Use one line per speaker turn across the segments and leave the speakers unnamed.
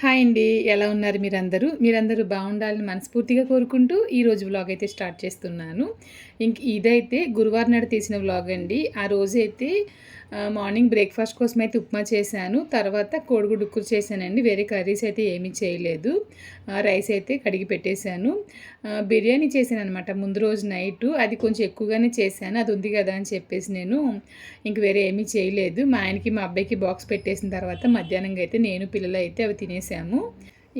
Hi అండి. ఎలా ఉన్నారు మీరందరూ? మీరందరూ బాగుండాలని మనస్ఫూర్తిగా కోరుకుంటూ ఈరోజు వ్లాగ్ అయితే స్టార్ట్ చేస్తున్నాను. ఇంక ఇదైతే గురువారం నాడు తీసిన వ్లాగ్ అండి. ఆ రోజైతే మార్నింగ్ బ్రేక్ఫాస్ట్ కోసం అయితే ఉప్మా చేశాను. తర్వాత కోడిగుడ్డు ఉక్కురు చేశానండి. వేరే కర్రీస్ అయితే ఏమీ చేయలేదు. రైస్ అయితే కడిగి పెట్టేశాను. బిర్యానీ చేశాను అనమాట ముందు రోజు నైట్. అది కొంచెం ఎక్కువగానే చేశాను. అది ఉంది కదా అని చెప్పేసి నేను ఇంక వేరే ఏమీ చేయలేదు. మా ఆయనకి మా అబ్బాయికి బాక్స్ పెట్టేసిన తర్వాత మధ్యాహ్నంగా అయితే నేను పిల్లలు అయితే అవి తినేసాము.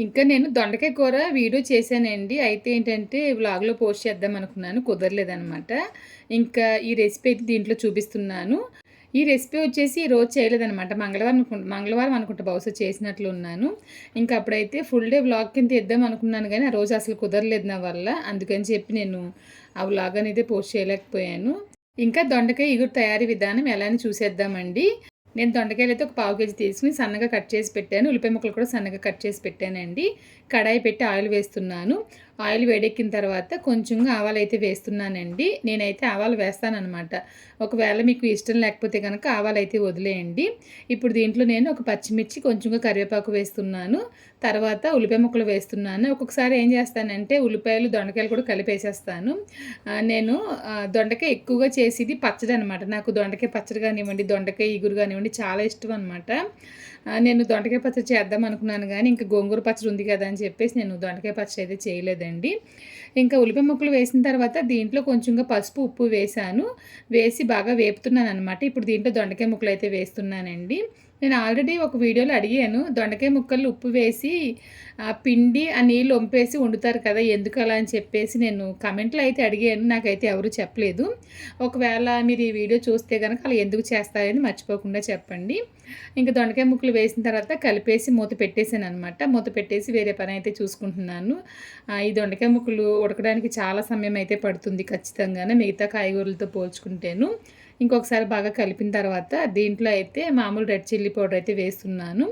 ఇంకా నేను దొండకాయ కూర వీడియో చేశానండి. అయితే ఏంటంటే వ్లాగ్లో పోస్ట్ చేద్దాం అనుకున్నాను. కుదరలేదనమాట ఇంకా ఈ రెసిపీ అయితే దీంట్లో చూపిస్తున్నాను. ఈ రెసిపీ వచ్చేసి రోజు చేయలేదనమాట మంగళవారం అనుకుంటా మంగళవారం అనుకుంటా బహుశా చేసినట్లు ఉన్నాను. ఇంకా అప్పుడైతే ఫుల్ డే వ్లాగ్ కింద ఇద్దాం అనుకున్నాను కానీ ఆ రోజు అసలు కుదరలేదు నా వల్ల. అందుకని చెప్పి నేను ఆ వ్లాగ్ అనేది పోస్ట్ చేయలేకపోయాను. ఇంకా దొండకాయ ఇగురు తయారీ విధానం ఎలా అని చూసేద్దామండి. నేను దొండకాయలు అయితే ఒక పావు కేజీ తీసుకుని సన్నగా కట్ చేసి పెట్టాను. ఉల్లిపాయ ముక్కలు కూడా సన్నగా కట్ చేసి పెట్టానండి. కడాయి పెట్టి ఆయిల్ వేస్తున్నాను. ఆయిల్ వేడెక్కిన తర్వాత కొంచెంగా ఆవాలు అయితే వేస్తున్నానండి. నేనైతే ఆవాలు వేస్తానమాట ఒకవేళ మీకు ఇష్టం లేకపోతే కనుక ఆవాలు అయితే వదిలేయండి. ఇప్పుడు దీంట్లో నేను ఒక పచ్చిమిర్చి కొంచెంగా కరివేపాకు వేస్తున్నాను. తర్వాత ఉల్లిపాయ ముక్కలు వేస్తున్నాను. ఒక్కొక్కసారి ఏం చేస్తానంటే ఉల్లిపాయలు దొండకాయలు కూడా కలిపేసేస్తాను. నేను దొండకాయ ఎక్కువగా చేసేది పచ్చడి అనమాట నాకు దొండకాయ పచ్చడి కానివ్వండి దొండకాయ ఇగురు కానివ్వండి చాలా ఇష్టం అనమాట నేను దొండకాయ పచ్చడి చేద్దాం అనుకున్నాను కానీ ఇంకా గోంగూర పచ్చడి ఉంది కదా అని చెప్పేసి నేను దొండకాయ పచ్చడి అయితే చేయలేదండి. ఇంకా ఉల్లిపాయ ముక్కలు వేసిన తర్వాత దీంట్లో కొంచెంగా పసుపు ఉప్పు వేసాను వేసి బాగా వేపుతున్నాను అనమాట ఇప్పుడు దీంట్లో దొండకాయ ముక్కలు అయితే వేస్తున్నానండి. నేను ఆల్రెడీ ఒక వీడియోలో అడిగాను. దొండకాయ ముక్కలు ఉప్పు వేసి పిండి ఆ నీళ్ళు వంపేసి వండుతారు కదా ఎందుకు అలా అని చెప్పేసి నేను కమెంట్లో అయితే అడిగాను. నాకైతే ఎవరు చెప్పలేదు. ఒకవేళ మీరు ఈ వీడియో చూస్తే కనుక అలా ఎందుకు చేస్తారని మర్చిపోకుండా చెప్పండి. ఇంకా దొండకాయ ముక్కలు వేసిన తర్వాత కలిపేసి మూత పెట్టేసాను అనమాట మూత పెట్టేసి వేరే పని అయితే చూసుకుంటున్నాను. ఈ దొండకాయ ముక్కలు ఉడకడానికి చాలా సమయం అయితే పడుతుంది ఖచ్చితంగానే మిగతా కాయగూరలతో పోల్చుకుంటేను. ఇంకొకసారి బాగా కలిపిన తర్వాత దీంట్లో అయితే మామూలు రెడ్ చిల్లీ పౌడర్ అయితే వేస్తున్నాను.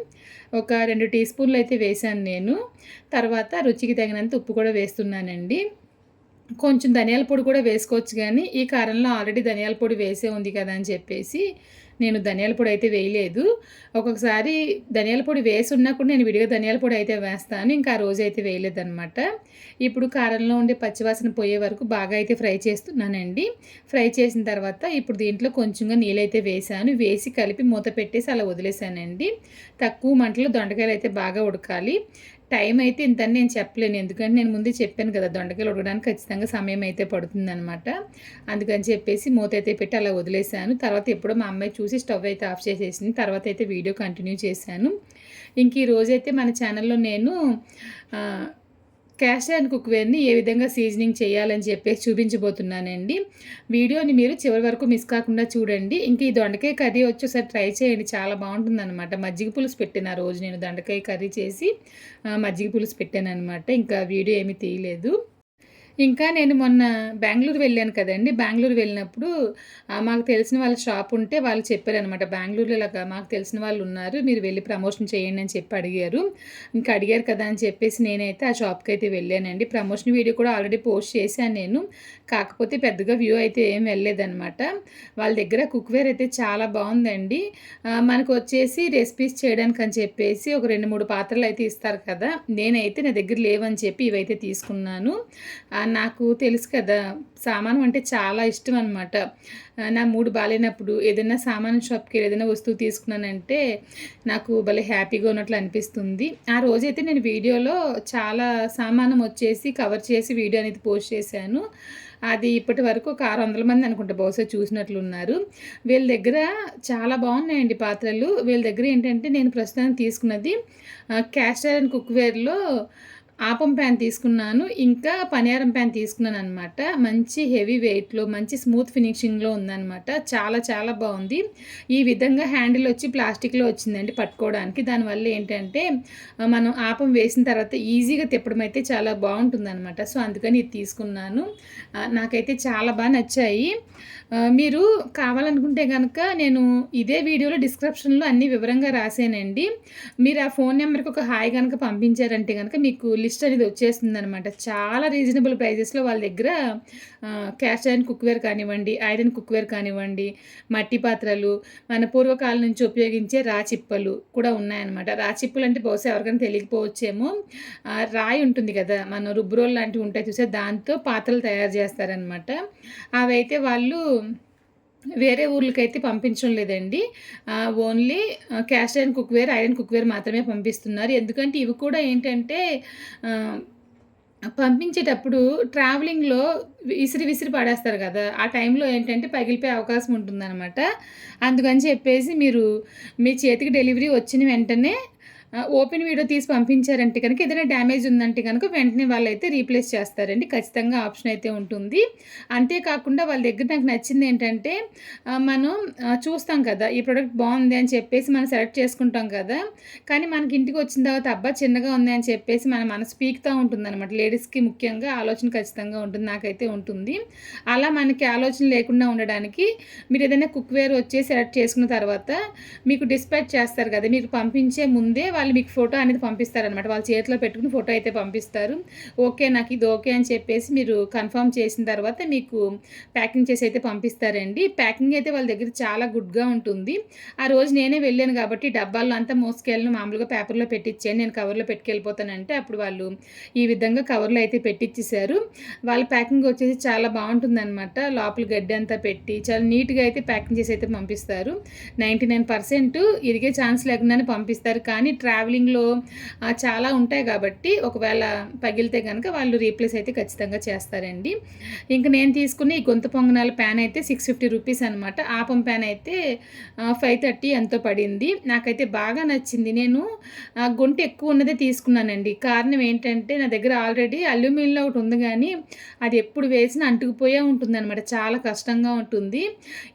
ఒక రెండు టీ స్పూన్లు అయితే వేసాను నేను. తర్వాత రుచికి తగినంత ఉప్పు కూడా వేస్తున్నానండి. కొంచెం ధనియాల పొడి కూడా వేసుకోవచ్చు కానీ ఈ కారంలో ఆల్రెడీ ధనియాల పొడి వేసే ఉంది కదా అని చెప్పేసి నేను ధనియాల పొడి అయితే వేయలేదు. ఒక్కొక్కసారి ధనియాల పొడి వేసి ఉన్నా కూడా నేను విడిగా ధనియాల పొడి అయితే వేస్తాను. ఇంకా ఆ రోజు అయితే వేయలేదనమాట ఇప్పుడు కారంలో ఉండే పచ్చివాసన పోయే వరకు బాగా అయితే ఫ్రై చేస్తున్నానండి. ఫ్రై చేసిన తర్వాత ఇప్పుడు దీంట్లో కొంచెంగా నీళ్ళైతే వేసాను వేసి కలిపి మూత పెట్టేసి అలా వదిలేసానండి తక్కువ మంటలో దొండకాయలు అయితే బాగా ఉడకాలి. టైం అయితే ఇంత నేను చెప్పలేను. ఎందుకంటే నేను ముందే చెప్పాను కదా దొండకాయలు ఉడకడానికి ఖచ్చితంగా సమయం అయితే పడుతుందనమాట అందుకని చెప్పేసి మూత అయితే పెట్టి అలా వదిలేశాను. తర్వాత ఎప్పుడో మా అమ్మాయి చూసి స్టవ్ అయితే ఆఫ్ చేసేసింది. తర్వాత అయితే వీడియో కంటిన్యూ చేశాను. ఇంక ఈ రోజైతే మన ఛానల్లో నేను క్యాష్ అండ్ కుక్వేర్ని ఏ విధంగా సీజనింగ్ చేయాలని చెప్పేసి చూపించబోతున్నానండి. వీడియోని మీరు చివరి వరకు మిస్ కాకుండా చూడండి. ఇంక ఈ దొండకాయ కర్రీ వచ్చేసారి ట్రై చేయండి. చాలా బాగుంటుంది అనమాట మజ్జిగ పులుసు పెట్టాను ఆ రోజు నేను దొండకాయ కర్రీ చేసి మజ్జిగ పులుసు పెట్టాను అనమాట ఇంకా వీడియో ఏమీ తీయలేదు. ఇంకా నేను మొన్న బెంగళూరు వెళ్ళాను కదండి. బెంగళూరు వెళ్ళినప్పుడు మాకు తెలిసిన వాళ్ళ షాప్ ఉంటే వాళ్ళు చెప్పారనమాట బెంగళూరులో ఇలాగా మాకు తెలిసిన వాళ్ళు ఉన్నారు మీరు వెళ్ళి ప్రమోషన్ చేయండి అని చెప్పి అడిగారు. ఇంకా అడిగారు కదా అని చెప్పేసి నేనైతే ఆ షాప్కి అయితే వెళ్ళానండి. ప్రమోషన్ వీడియో కూడా ఆల్రెడీ పోస్ట్ చేశాను నేను. కాకపోతే పెద్దగా వ్యూ అయితే ఏం వెళ్ళలేదనమాట వాళ్ళ దగ్గర కుక్వేర్ అయితే చాలా బాగుందండి. మనకు వచ్చేసి రెసిపీస్ చేయడానికి అని చెప్పేసి ఒక రెండు మూడు పాత్రలు అయితే ఇస్తారు కదా. నేనైతే నా దగ్గర లేవని చెప్పి ఇవైతే తీసుకున్నాను. నాకు తెలుసు కదా సామానం అంటే చాలా ఇష్టం అనమాట నా మూడు బాగాలేనప్పుడు ఏదైనా సామాను షాప్కి ఏదైనా వస్తువు తీసుకున్నానంటే నాకు భలే హ్యాపీగా ఉన్నట్లు అనిపిస్తుంది. ఆ రోజైతే నేను వీడియోలో చాలా సామానం వచ్చేసి కవర్ చేసి వీడియో అనేది పోస్ట్ చేశాను. అది ఇప్పటి వరకు ఒక ఆరు వందల మంది అనుకుంటా బహుశా చూసినట్లున్నారు. వీళ్ళ దగ్గర చాలా బాగున్నాయండి పాత్రలు. వీళ్ళ దగ్గర ఏంటంటే నేను ప్రస్తుతానికి తీసుకున్నది క్యాస్టర్ అండ్ కుక్వేర్లో ఆపం ప్యాన్ తీసుకున్నాను ఇంకా పనియారం ప్యాన్ తీసుకున్నాను అనమాట మంచి హెవీ వెయిట్లో మంచి స్మూత్ ఫినిషింగ్లో ఉందనమాట చాలా చాలా బాగుంది. ఈ విధంగా హ్యాండిల్ వచ్చి ప్లాస్టిక్లో వచ్చిందండి పట్టుకోవడానికి. దానివల్ల ఏంటంటే మనం ఆపం వేసిన తర్వాత ఈజీగా తిప్పడం అయితే చాలా బాగుంటుంది అనమాట సో అందుకని ఇది తీసుకున్నాను. నాకైతే చాలా బాగా నచ్చాయి. మీరు కావాలనుకుంటే కనుక నేను ఇదే వీడియోలో డిస్క్రిప్షన్లో అన్ని వివరంగా రాసానండి మీరు ఆ ఫోన్ నెంబర్కి ఒక హాయ్ కనుక పంపించారంటే కనుక మీకు లిస్ట్ అనేది వచ్చేస్తుంది అనమాట చాలా రీజనబుల్ ప్రైజెస్లో వాళ్ళ దగ్గర క్యాష్ ఐరన్ కుక్వేర్ కానివ్వండి ఐరన్ కుక్వేర్ కానివ్వండి మట్టి పాత్రలు మన పూర్వకాలం నుంచి ఉపయోగించే రాచిప్పలు కూడా ఉన్నాయన్నమాట. రాచిప్పలు అంటే బహుశా ఎవరికైనా తెలియకపోవచ్చేమో. రాయి ఉంటుంది కదా మన రుబ్బురోలు లాంటివి ఉంటాయి చూసే దాంతో పాత్రలు తయారు చేస్తారనమాట అవైతే వాళ్ళు వేరే ఊర్లకైతే పంపించడం లేదండి. Only cast iron cookware iron cookware మాత్రమే పంపిస్తున్నారు. ఎందుకంటే ఇవి కూడా ఏంటంటే పంపించేటప్పుడు ట్రావెలింగ్లో విసిరి విసిరి పడేస్తారు కదా. ఆ టైంలో ఏంటంటే పగిలిపోయే అవకాశం ఉంటుందన్నమాట. అందుకని చెప్పేసి మీరు మీ చేతికి డెలివరీ వచ్చిన వెంటనే ఓపెన్ వీడియో తీసి పంపించారంటే కనుక ఏదైనా డ్యామేజ్ ఉందంటే కనుక వెంటనే వాళ్ళైతే రీప్లేస్ చేస్తారండి. ఖచ్చితంగా ఆప్షన్ అయితే ఉంటుంది. అంతేకాకుండా వాళ్ళ దగ్గర నాకు నచ్చింది ఏంటంటే మనం చూస్తాం కదా ఈ ప్రోడక్ట్ బాగుంది అని చెప్పేసి మనం సెలెక్ట్ చేసుకుంటాం కదా కానీ మనకి ఇంటికి వచ్చిన తర్వాత అబ్బా చిన్నగా ఉంది అని చెప్పేసి మన మనసు పీకుతూ ఉంటుంది అనమాట లేడీస్కి ముఖ్యంగా ఆలోచన ఖచ్చితంగా ఉంటుంది నాకైతే ఉంటుంది. అలా మనకి ఆలోచన లేకుండా ఉండడానికి మీరు ఏదైనా కుక్వేర్ వచ్చి సెలెక్ట్ చేసుకున్న తర్వాత మీకు డిస్పాచ్ చేస్తారు కదా మీకు పంపించే ముందే వాళ్ళు మీకు ఫోటో అనేది పంపిస్తారనమాట వాళ్ళ చేతిలో పెట్టుకుని ఫోటో అయితే పంపిస్తారు. ఓకే నాకు ఇది ఓకే అని చెప్పేసి మీరు కన్ఫర్మ్ చేసిన తర్వాత మీకు ప్యాకింగ్ చేసి అయితే పంపిస్తారండి. ప్యాకింగ్ అయితే వాళ్ళ దగ్గర చాలా గుడ్గా ఉంటుంది. ఆ రోజు నేనే వెళ్ళాను కాబట్టి డబ్బాల్లో అంతా మోసుకెళ్ళను. మామూలుగా పేపర్లో పెట్టించాను నేను కవర్లో పెట్టుకెళ్ళిపోతానంటే అప్పుడు వాళ్ళు ఈ విధంగా కవర్లో అయితే పెట్టించేశారు వాళ్ళ ప్యాకింగ్ వచ్చేసి చాలా బాగుంటుందన్నమాట. లోపల గడ్డి అంతా పెట్టి చాలా నీట్గా అయితే ప్యాకింగ్ చేసి అయితే పంపిస్తారు. నైంటీ నైన్ పర్సెంట్ ఇరిగే ఛాన్స్ లేకుండానే పంపిస్తారు. కానీ ట్రావెలింగ్లో చాలా ఉంటాయి కాబట్టి ఒకవేళ పగిలితే కనుక వాళ్ళు రీప్లేస్ అయితే ఖచ్చితంగా చేస్తారండి. ఇంకా నేను తీసుకున్న ఈ గొంత పొంగనాల ప్యాన్ అయితే సిక్స్ ఫిఫ్టీ రూపీస్ అనమాట ఆపం ప్యాన్ అయితే ఫైవ్ థర్టీ ఎంతో పడింది. నాకైతే బాగా నచ్చింది. నేను ఆ, గుంట ఎక్కువ ఉన్నదే తీసుకున్నానండి. కారణం ఏంటంటే నా దగ్గర ఆల్రెడీ అల్యూమినియంలో ఒకటి ఉంది కానీ అది ఎప్పుడు వేసినా అంటుకుపోయే ఉంటుంది అనమాట చాలా కష్టంగా ఉంటుంది.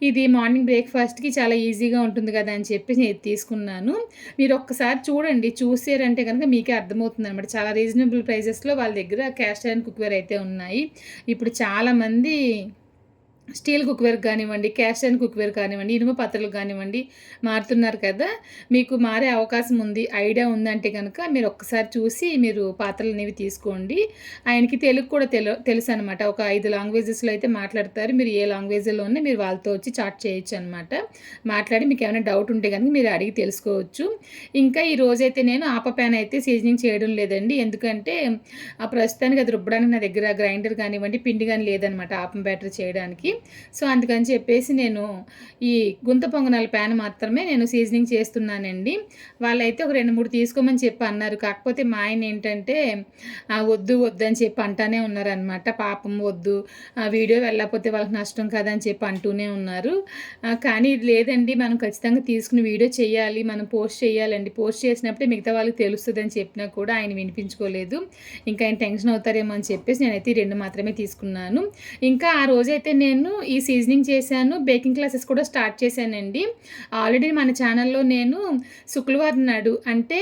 ఇది మార్నింగ్ బ్రేక్ఫాస్ట్కి చాలా ఈజీగా ఉంటుంది కదా అని చెప్పి నేను తీసుకున్నాను. మీరు ఒక్కసారి చూడండి చూసారంటే కనుక మీకే అర్థమవుతుంది అనమాట చాలా రీజనబుల్ ప్రైజెస్లో వాళ్ళ దగ్గర క్యాస్ట్ ఐరన్ కుక్వేర్ అయితే ఉన్నాయి. ఇప్పుడు చాలామంది స్టీల్ కుక్వేర్ కానివ్వండి క్యాష్ అండ్ కుక్వేర్ కానివ్వండి ఇనుమ పాత్రలు కానివ్వండి మారుతున్నారు కదా. మీకు మారే అవకాశం ఉంది ఐడియా ఉందంటే కనుక మీరు ఒక్కసారి చూసి మీరు పాత్రలు అనేవి తీసుకోండి. ఆయనకి తెలుగు కూడా తెలు తెలుసు అనమాట ఒక ఐదు లాంగ్వేజెస్లో అయితే మాట్లాడతారు. మీరు ఏ లాంగ్వేజ్లో ఉన్నా మీరు వాళ్ళతో వచ్చి చాట్ చేయొచ్చు అనమాట మాట్లాడి మీకు ఏమైనా డౌట్ ఉంటే కనుక మీరు అడిగి తెలుసుకోవచ్చు. ఇంకా ఈ రోజైతే నేను ఆప ప్యాన్ అయితే సీజనింగ్ చేయడం లేదండి. ఎందుకంటే ఆ ప్రస్తుతానికి అది రుబ్బడానికి నా దగ్గర గ్రైండర్ కానివ్వండి పిండి కానీ లేదనమాట ఆపం బ్యాటరీ చేయడానికి. సో అందుకని చెప్పేసి నేను ఈ గుంత పొంగనాల ప్యాన్ మాత్రమే నేను సీజనింగ్ చేస్తున్నానండి. వాళ్ళైతే ఒక రెండు మూడు తీసుకోమని చెప్పి అన్నారు. కాకపోతే మా ఆయన ఏంటంటే వద్దు వద్దు అని చెప్పి అంటానే ఉన్నారనమాట పాపం వద్దు. ఆ వీడియో వెళ్ళకపోతే వాళ్ళకి నష్టం కదా అని చెప్పి అంటూనే ఉన్నారు. కానీ ఇది లేదండి. మనం ఖచ్చితంగా తీసుకుని వీడియో చేయాలి. మనం పోస్ట్ చేయాలండి. పోస్ట్ చేసినప్పుడే మిగతా వాళ్ళకి తెలుస్తుంది అని చెప్పినా కూడా ఆయన వినిపించుకోలేదు. ఇంకా ఆయన టెన్షన్ అవుతారేమో అని చెప్పేసి నేనైతే రెండు మాత్రమే తీసుకున్నాను. ఇంకా ఆ రోజైతే నేను ఈ సీజనింగ్ చేశాను. బేకింగ్ క్లాసెస్ కూడా స్టార్ట్ చేశానండి. ఆల్రెడీ మన ఛానల్లో నేను శుక్రవారం నాడు అంటే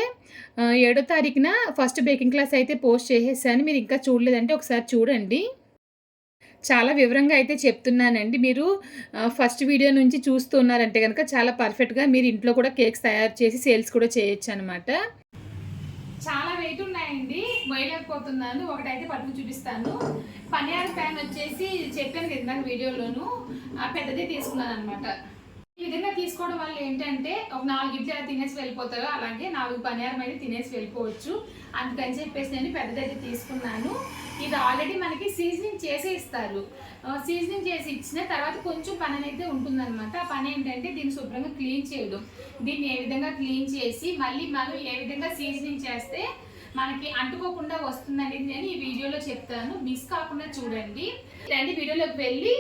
ఏడో తారీఖున ఫస్ట్ బేకింగ్ క్లాస్ అయితే పోస్ట్ చేసేసాను. మీరు ఇంకా చూడలేదంటే ఒకసారి చూడండి. చాలా వివరంగా అయితే చెప్తున్నానండి. మీరు ఫస్ట్ వీడియో నుంచి చూస్తున్నారంటే కనుక చాలా పర్ఫెక్ట్గా మీరు ఇంట్లో కూడా కేక్స్ తయారు చేసి సేల్స్ కూడా చేయొచ్చు అనమాట చాలా వెయిట్ ఉన్నాయండి. వేయలేకపోతున్నాను. ఒకటైతే పట్టుకు చూపిస్తాను. పనియార ప్యాన్ వచ్చేసి చెప్పాను కదా ఇందాక వీడియోలోను. పెద్దదే తీసుకున్నాను అనమాట ఈ విధంగా తీసుకోవడం వల్ల ఏంటంటే ఒక నాలుగు ఇడ్లీ అలా తినేసి వెళ్ళిపోతారు. అలాగే నాలుగు పనియారం అయితే తినేసి వెళ్ళిపోవచ్చు. అందుకని చెప్పేసి నేను పెద్దదైతే తీసుకున్నాను. ఇది ఆల్రెడీ మనకి సీజనింగ్ చేసే ఇస్తారు. సీజనింగ్ చేసి ఇచ్చిన తర్వాత కొంచెం పని అనేది ఉంటుందన్నమాట. ఆ పని ఏంటంటే దీన్ని శుభ్రంగా క్లీన్ చేయడం. దీన్ని ఏ విధంగా క్లీన్ చేసి మళ్ళీ మనం ఏ విధంగా సీజనింగ్ చేస్తే మనకి అంటుకోకుండా వస్తుందనేది నేను ఈ వీడియోలో చెప్తాను. మిస్ కాకుండా చూడండి. ఇలాంటి వీడియోలోకి వెళ్ళి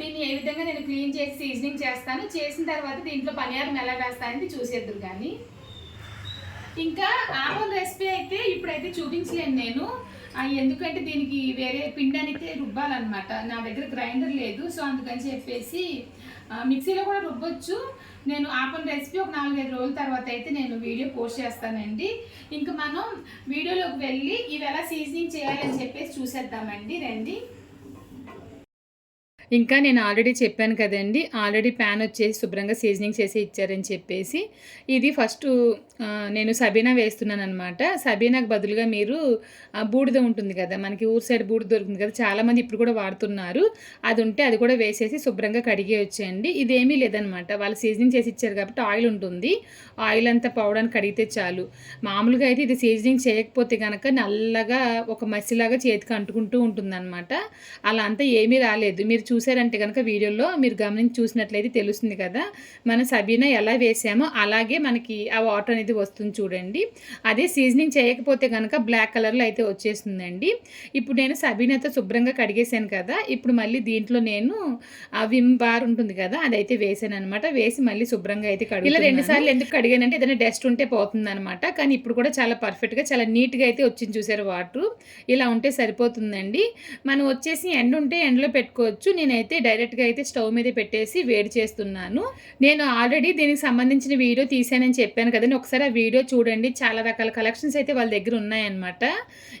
దీన్ని ఏ విధంగా నేను క్లీన్ చేసి సీజనింగ్ చేస్తాను. చేసిన తర్వాత దీంట్లో పనియారం ఎలా వేస్తానని చూసేద్దరు కానీ ఇంకా ఆపల్ రెసిపీ అయితే ఇప్పుడైతే చూపించలేను నేను. ఎందుకంటే దీనికి వేరే పిండి రుబ్బాలన్నమాట. నా దగ్గర గ్రైండర్ లేదు సో అందుకని చెప్పేసి మిక్సీలో కూడా రుబ్బొచ్చు. నేను ఆపల్ రెసిపీ ఒక నాలుగైదు రోజుల తర్వాత అయితే నేను వీడియో పోస్ట్ చేస్తానండి. ఇంకా మనం వీడియోలోకి వెళ్ళి ఇవి ఎలా సీజనింగ్ చేయాలని చెప్పేసి చూసేద్దామండి. రండి. ఇంకా నేను ఆల్రెడీ చెప్పాను కదండి ఆల్రెడీ ప్యాన్ వచ్చేసి శుభ్రంగా సీజనింగ్ చేసి ఇచ్చారని చెప్పేసి. ఇది ఫస్ట్ నేను సబీనా వేస్తున్నాను అనమాట సబీనాకు బదులుగా మీరు బూడిద ఉంటుంది కదా మనకి ఊరు సైడ్ బూడిద దొరుకుతుంది కదా చాలామంది ఇప్పుడు కూడా వాడుతున్నారు. అది ఉంటే అది కూడా వేసేసి శుభ్రంగా కడిగే వచ్చేయండి. ఇదేమీ లేదనమాట వాళ్ళు సీజనింగ్ చేసి ఇచ్చారు కాబట్టి ఆయిల్ ఉంటుంది. ఆయిల్ అంతా పోవడానికి కడిగితే చాలు. మామూలుగా అయితే ఇది సీజనింగ్ చేయకపోతే కనుక నల్లగా ఒక మసిలాగా చేతికి అంటుకుంటూ ఉంటుందన్నమాట. అలా అంతా ఏమీ రాలేదు. మీరు చూసారంటే కనుక వీడియోలో మీరు గమనించి చూసినట్లయితే తెలుస్తుంది కదా మన సబీనా ఎలా వేసామో అలాగే మనకి ఆ వాటర్ అనేది వస్తుంది చూడండి. అదే సీజనింగ్ చేయకపోతే కనుక బ్లాక్ కలర్లో అయితే వచ్చేస్తుందండి. ఇప్పుడు నేను సబీనాతో శుభ్రంగా కడిగేసాను కదా ఇప్పుడు మళ్ళీ దీంట్లో నేను ఆ విమ్ బార్ ఉంటుంది కదా అదైతే వేసాను అనమాట వేసి మళ్ళీ శుభ్రంగా అయితే కడిగి ఇలా రెండు సార్లు ఎందుకు కడిగానంటే ఏదైనా డస్ట్ ఉంటే పోతుంది అనమాట కానీ ఇప్పుడు కూడా చాలా పర్ఫెక్ట్గా చాలా నీట్గా అయితే వచ్చింది చూసారు వాటర్. ఇలా ఉంటే సరిపోతుందండి. మనం వచ్చేసి ఎండ ఉంటే ఎండలో పెట్టుకోవచ్చు. నేను నేనైతే డైరెక్ట్గా అయితే స్టవ్ మీద పెట్టేసి వేడి చేస్తున్నాను. నేను ఆల్రెడీ దీనికి సంబంధించిన వీడియో తీసానని చెప్పాను కదండి. ఒకసారి ఆ వీడియో చూడండి. చాలా రకాల కలెక్షన్స్ అయితే వాళ్ళ దగ్గర ఉన్నాయన్నమాట.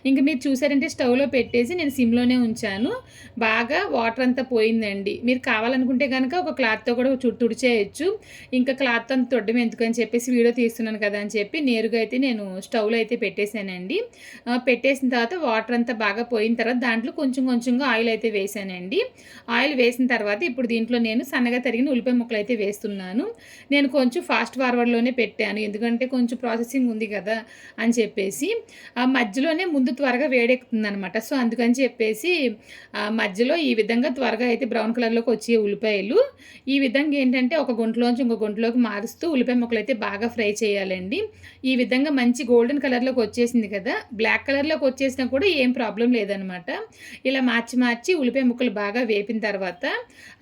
ఇంకా మీరు చూసారంటే స్టవ్లో పెట్టేసి నేను సిమ్లోనే ఉంచాను. బాగా వాటర్ అంతా పోయిందండి. మీరు కావాలనుకుంటే కనుక ఒక క్లాత్తో కూడా చుట్టూ తుడిచేయచ్చు. ఇంకా క్లాత్ అంత తొడ్డం ఎందుకు అని చెప్పేసి వీడియో తీస్తున్నాను కదా అని చెప్పి నేరుగా అయితే నేను స్టవ్లో అయితే పెట్టేశానండి. పెట్టేసిన తర్వాత వాటర్ అంతా బాగా పోయిన తర్వాత దాంట్లో కొంచెం కొంచెంగా ఆయిల్ అయితే వేసానండి ఆయిల్ వేసిన తర్వాత ఇప్పుడు దీంట్లో నేను సన్నగా తరిగిన ఉల్లిపాయ ముక్కలు అయితే వేస్తున్నాను. నేను కొంచెం ఫాస్ట్ ఫార్వర్డ్లోనే పెట్టాను. ఎందుకంటే కొంచెం ప్రాసెసింగ్ ఉంది కదా అని చెప్పేసి. ఆ మధ్యలోనే ముందు త్వరగా వేడెక్కుతుంది అనమాట సో అందుకని చెప్పేసి ఆ మధ్యలో ఈ విధంగా త్వరగా అయితే బ్రౌన్ కలర్లోకి వచ్చే ఉల్లిపాయలు. ఈ విధంగా ఏంటంటే ఒక గుంటలోంచి ఇంకో గుంటలోకి మారుస్తూ ఉల్లిపాయ ముక్కలు అయితే బాగా ఫ్రై చేయాలండి. ఈ విధంగా మంచి గోల్డెన్ కలర్లోకి వచ్చేసింది కదా బ్లాక్ కలర్లోకి వచ్చేసినా కూడా ఏం ప్రాబ్లం లేదనమాట ఇలా మార్చి మార్చి ఉల్లిపాయ ముక్కలు బాగా వేపిన తర్వాత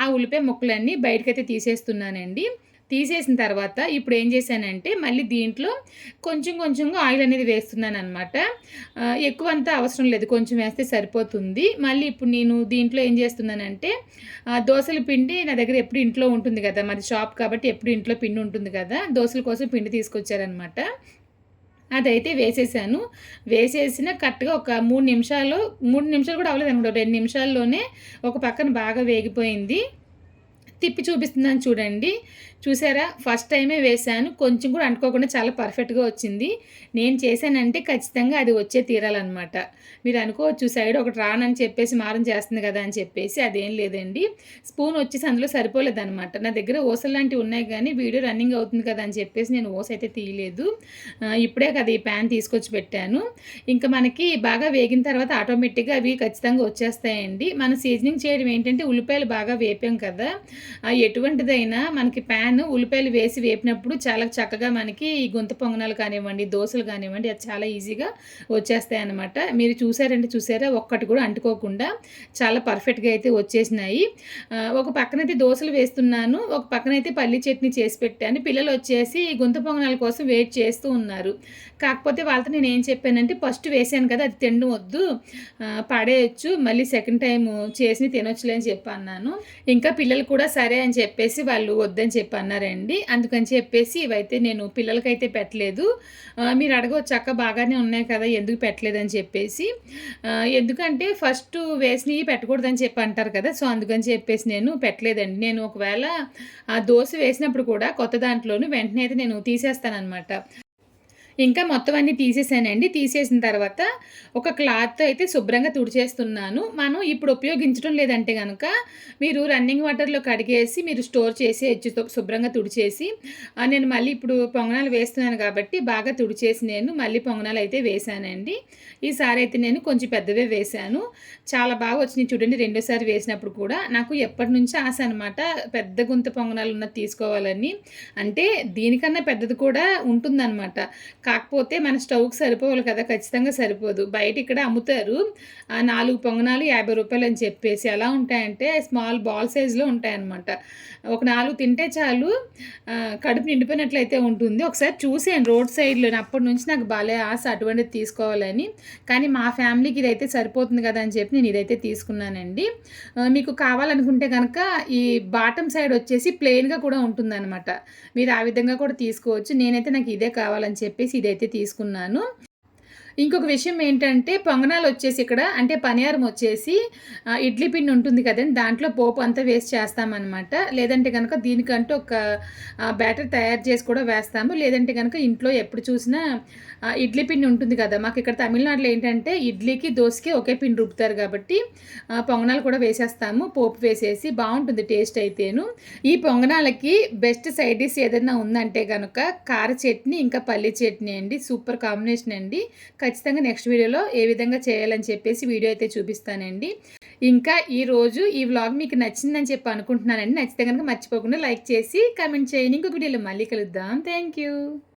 ఆ ఉల్లిపాయ ముక్కలన్నీ బయటకైతే తీసేస్తున్నానండి. తీసేసిన తర్వాత ఇప్పుడు ఏం చేశానంటే మళ్ళీ దీంట్లో కొంచెం కొంచెంగా ఆయిల్ అనేది వేస్తున్నాను అనమాట ఎక్కువ అంతా అవసరం లేదు. కొంచెం వేస్తే సరిపోతుంది. మళ్ళీ ఇప్పుడు నేను దీంట్లో ఏం చేస్తున్నానంటే దోశల పిండి నా దగ్గర ఎప్పుడు ఇంట్లో ఉంటుంది కదా. మరి షాప్ కాబట్టి ఎప్పుడు ఇంట్లో పిండి ఉంటుంది కదా. దోశల కోసం పిండి తీసుకొచ్చారనమాట అదైతే వేసేసాను. వేసేసిన కరెక్ట్గా ఒక మూడు నిమిషాలు మూడు నిమిషాలు కూడా అవ్వలేదు అనుకుంటా రెండు నిమిషాల్లోనే ఒక పక్కన బాగా వేగిపోయింది. తిప్పి చూపిస్తున్నాను చూడండి. చూసారా? ఫస్ట్ టైమే వేశాను. కొంచెం కూడా అనుకోకుండా చాలా పర్ఫెక్ట్గా వచ్చింది. నేను చేశానంటే ఖచ్చితంగా అది వచ్చే తీరాలన్నమాట. మీరు అనుకోవచ్చు సైడ్ ఒకటి రానని చెప్పేసి మారం చేస్తుంది కదా అని చెప్పేసి అదేం లేదండి. స్పూన్ వచ్చేసి అందులో సరిపోలేదన్నమాట. నా దగ్గర ఓసలు లాంటివి ఉన్నాయి కానీ వీడియో రన్నింగ్ అవుతుంది కదా అని చెప్పేసి నేను ఓస అయితే తీయలేదు. ఇప్పుడే కదా ఈ ప్యాన్ తీసుకొచ్చి పెట్టాను. ఇంకా మనకి బాగా వేగిన తర్వాత ఆటోమేటిక్గా అవి ఖచ్చితంగా వచ్చేస్తాయండి. మన సీజనింగ్ చేయడం ఏంటంటే ఉల్లిపాయలు బాగా వేపాం కదా. ఎటువంటిదైనా మనకి ప్యాన్ ఉల్లిపాయలు వేసి వేపినప్పుడు చాలా చక్కగా మనకి ఈ గుంత పొంగనాలు కానివ్వండి దోశలు కానివ్వండి అది చాలా ఈజీగా వచ్చేస్తాయి అన్నమాట మీరు చూసారంటే చూసారా ఒక్కటి కూడా అంటుకోకుండా చాలా పర్ఫెక్ట్గా అయితే వచ్చేసినాయి. ఒక పక్కనైతే దోశలు వేస్తున్నాను ఒక పక్కనైతే పల్లి చట్నీ చేసి పెట్టాను. పిల్లలు వచ్చేసి ఈ గుంత పొంగనాల కోసం వెయిట్ చేస్తూ ఉన్నారు. కాకపోతే వాళ్ళతో నేను ఏం చెప్పానంటే ఫస్ట్ వేసాను కదా అది తినడం వద్దు ఆ, పడేయచ్చు మళ్ళీ సెకండ్ టైం చేసి తినొచ్చులే అని చెప్పన్నాను. ఇంకా పిల్లలు కూడా సరే అని చెప్పేసి వాళ్ళు వద్దని చెప్పి అన్నారండి. అందుకని చెప్పేసి ఇవైతే నేను పిల్లలకైతే పెట్టలేదు. మీరు అడగవచ్చు అక్క బాగానే ఉన్నాయి కదా ఎందుకు పెట్టలేదని చెప్పేసి. ఎందుకంటే ఫస్ట్ వేసినవి పెట్టకూడదని చెప్పి అంటారు కదా సో అందుకని చెప్పేసి నేను పెట్టలేదండి. నేను ఒకవేళ ఆ దోశ వేసినప్పుడు కూడా కొత్త దాంట్లోనూ వెంటనే అయితే నేను తీసేస్తానమాట ఇంకా మొత్తం అన్నీ తీసేసానండి. తీసేసిన తర్వాత ఒక క్లాత్ అయితే శుభ్రంగా తుడిచేస్తున్నాను. మనం ఇప్పుడు ఉపయోగించడం లేదంటే కనుక మీరు రన్నింగ్ వాటర్లో కడిగేసి మీరు స్టోర్ చేసి శు- శుభ్రంగా తుడిచేసి నేను మళ్ళీ ఇప్పుడు పొంగనాలు వేస్తున్నాను కాబట్టి బాగా తుడిచేసి నేను మళ్ళీ పొంగనాలు అయితే వేశానండి ఈసారి అయితే నేను కొంచెం పెద్దవే వేశాను. చాలా బాగా వచ్చినాయి చూడండి రెండోసారి వేసినప్పుడు కూడా. నాకు ఎప్పటి నుంచి ఆశ అనమాట పెద్ద గుంత పొంగనాలు ఉన్నది తీసుకోవాలని. అంటే దీనికన్నా పెద్దది కూడా ఉంటుందన్నమాట. కాకపోతే మన స్టవ్కి సరిపోవాలి కదా ఖచ్చితంగా సరిపోదు. బయట ఇక్కడ అమ్ముతారు. నాలుగు పొంగనాలు యాభై రూపాయలు అని చెప్పేసి ఎలా ఉంటాయంటే స్మాల్ బాల్ సైజులో ఉంటాయన్నమాట. ఒక నాలుగు తింటే చాలు కడుపు నిండిపోయినట్లయితే ఉంటుంది. ఒకసారి చూసాను రోడ్ సైడ్లో. అప్పటి నుంచి నాకు భలే ఆశ అటువంటిది తీసుకోవాలని. కానీ మా ఫ్యామిలీకి ఇదైతే సరిపోతుంది కదా అని చెప్పి నేను ఇదైతే తీసుకున్నానండి. మీకు కావాలనుకుంటే కనుక ఈ బాటమ్ సైడ్ వచ్చేసి ప్లెయిన్గా కూడా ఉంటుందన్నమాట. మీరు ఆ విధంగా కూడా తీసుకోవచ్చు. నేనైతే నాకు ఇదే కావాలని చెప్పేసి ఇదైతే తీసుకున్నాను. ఇంకొక విషయం ఏంటంటే పొంగనాలు వచ్చేసి ఇక్కడ అంటే పనియారం వచ్చేసి ఇడ్లీ పిండి ఉంటుంది కదండి దాంట్లో పోపు అంతా వేస్ట్ చేస్తామన్నమాట. లేదంటే కనుక దీనికంటూ ఒక బ్యాటర్ తయారు చేసి కూడా వేస్తాము. లేదంటే కనుక ఇంట్లో ఎప్పుడు చూసినా ఇడ్లీ పిండి ఉంటుంది కదా మాకు ఇక్కడ తమిళనాడులో ఏంటంటే ఇడ్లీకి దోశకి ఒకే పిండి రుపుతారు కాబట్టి పొంగనాలు కూడా వేసేస్తాము. పోపు వేసేసి బాగుంటుంది టేస్ట్ అయితేను. ఈ పొంగనాలకి బెస్ట్ సైడ్ డిష్ ఏదైనా ఉందంటే కనుక కార చట్నీ ఇంకా పల్లి చట్నీ అండి. సూపర్ కాంబినేషన్ అండి. ఖచ్చితంగా నెక్స్ట్ వీడియోలో ఏ విధంగా చేయాలని చెప్పేసి వీడియో అయితే చూపిస్తానండి. ఇంకా ఈరోజు ఈ వ్లాగ్ మీకు నచ్చిందని చెప్పి అనుకుంటున్నానండి. నచ్చితే కనుక మర్చిపోకుండా లైక్ చేసి కమెంట్ చేయండి. ఇంకొక వీడియోలో మళ్ళీ కలుద్దాం. Thank you